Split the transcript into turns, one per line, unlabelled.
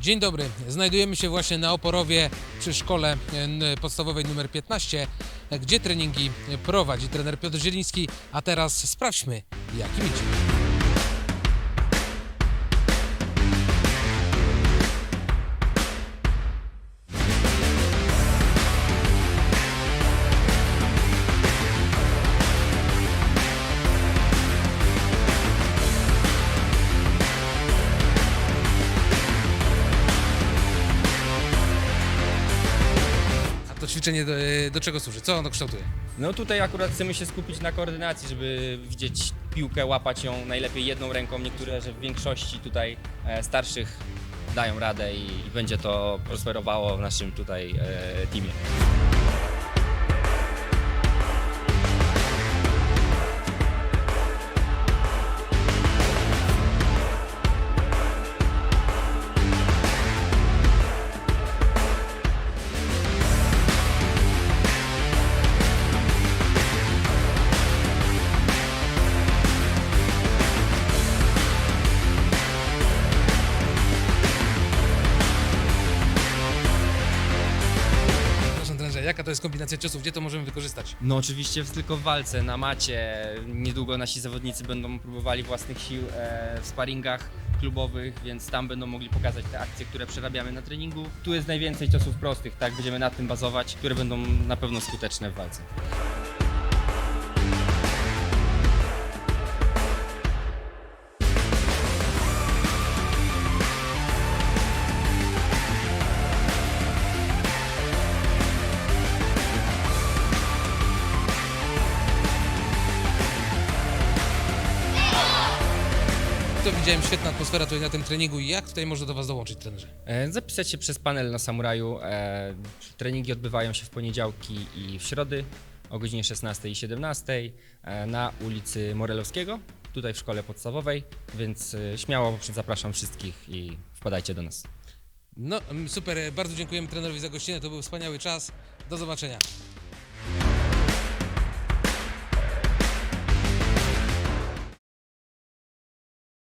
Dzień dobry. Znajdujemy się właśnie na Oporowie przy szkole e, podstawowej numer 15, e, gdzie treningi prowadzi trener Piotr Zieliński. A teraz sprawdźmy, jak im idzie. To ćwiczenie do, do czego służy? Co ono kształtuje?
No tutaj akurat chcemy się skupić na koordynacji, żeby widzieć piłkę, łapać ją najlepiej jedną ręką. Niektóre, że w większości tutaj e, starszych dają radę i, i będzie to prosperowało w naszym tutaj e, teamie.
Jaka to jest kombinacja ciosów? Gdzie to możemy wykorzystać?
No oczywiście tylko w walce, na macie. Niedługo nasi zawodnicy będą próbowali własnych sił e, w sparingach klubowych, więc tam będą mogli pokazać te akcje, które przerabiamy na treningu. Tu jest najwięcej ciosów prostych, tak? Będziemy nad tym bazować, które będą na pewno skuteczne w walce.
To widziałem świetna atmosfera tutaj na tym treningu. Jak tutaj można do Was dołączyć, trenerze?
E, Zapisać się przez panel na Samuraju. E, Treningi odbywają się w poniedziałki i w środy o godzinie 16 i 17 e, na ulicy Morelowskiego, tutaj w szkole podstawowej, więc e, śmiało zapraszam wszystkich i wpadajcie do nas.
No, mm, super. Bardzo dziękujemy trenerowi za gościnę. To był wspaniały czas. Do zobaczenia.